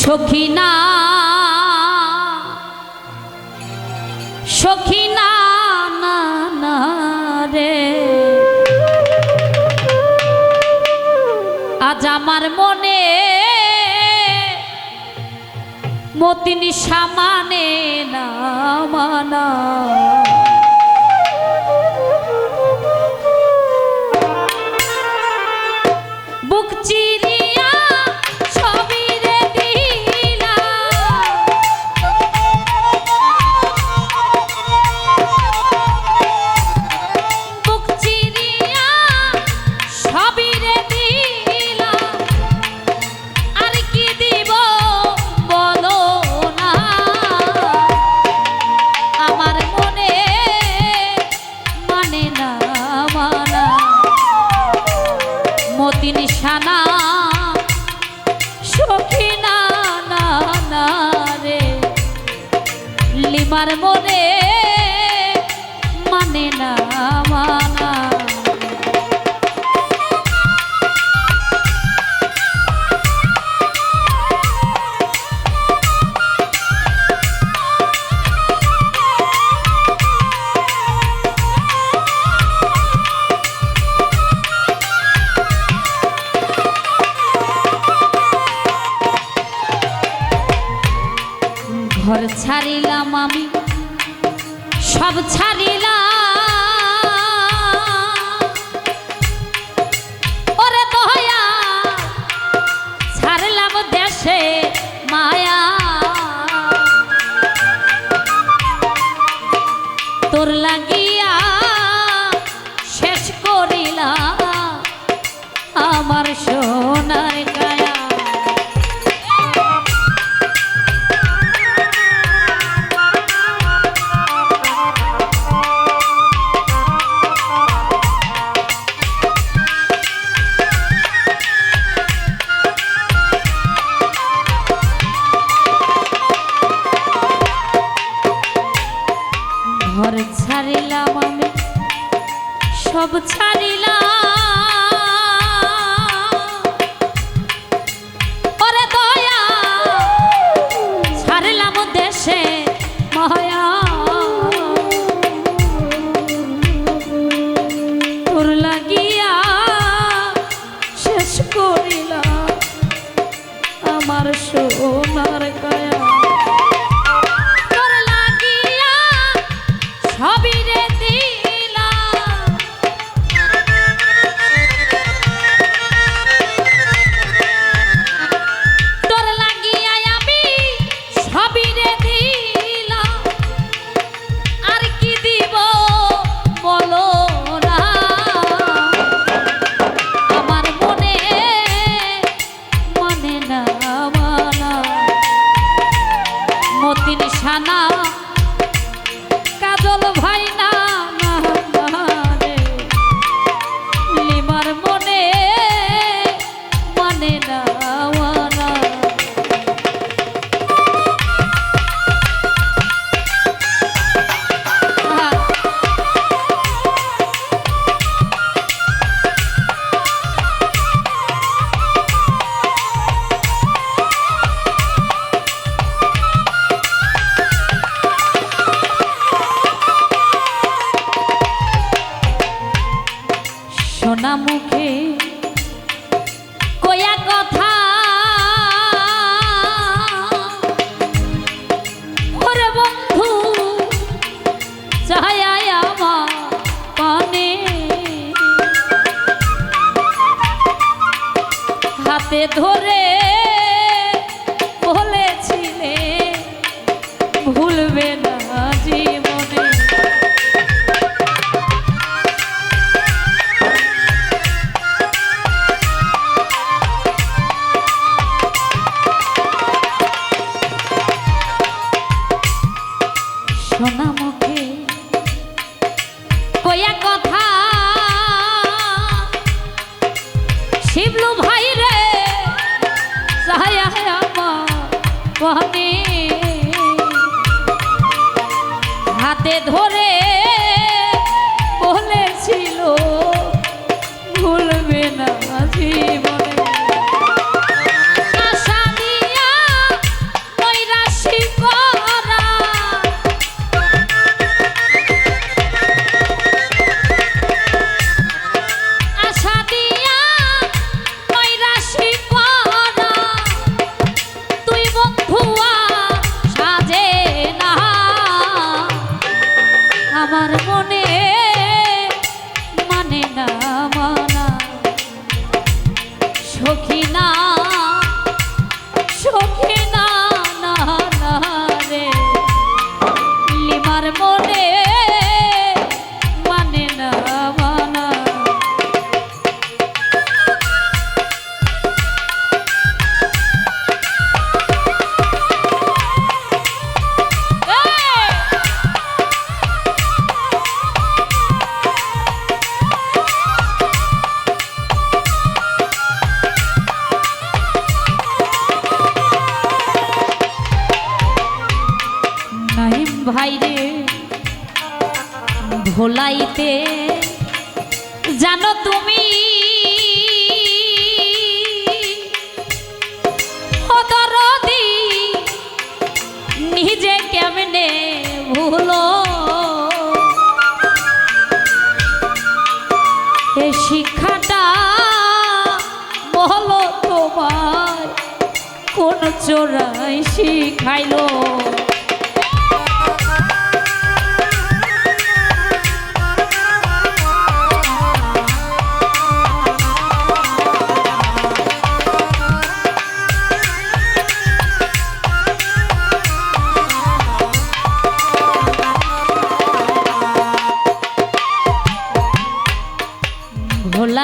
সখিনা। সখিনা না না রে। আজ আমার মনে মতিনি সামানে না মানা। মনে মানে ছাড়িলাম আমি সব ছাড়িলাম। সব ছাড়িলাম। ওরে দয়া ছাড়লাম দেশে মহয়া তোর লাগিয়া শেষ করিলাম। আমার সোনার কায়া মতিন সানা সোনা মুখে কয়া কথা। হাতে ধরে বলেছিলে ভুলবে না। হাতে ধরে আমার মনে ভোলাইতে জানো তুমি? দরদি নিজে কেমনে ভুলো? এ শিক্ষাটা বলো তোমার কোন চোরাই শিখাইলো?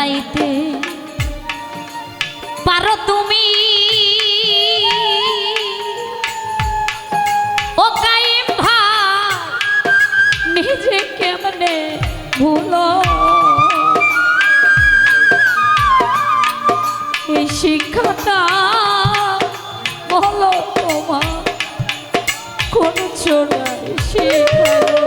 ভোলাইতে পারো তুমি? ও কাইম ভাই নিজে কেমনে ভুলো? এই শিক্ষাটা বলো তোমার, কোন চোরাই শেখালো?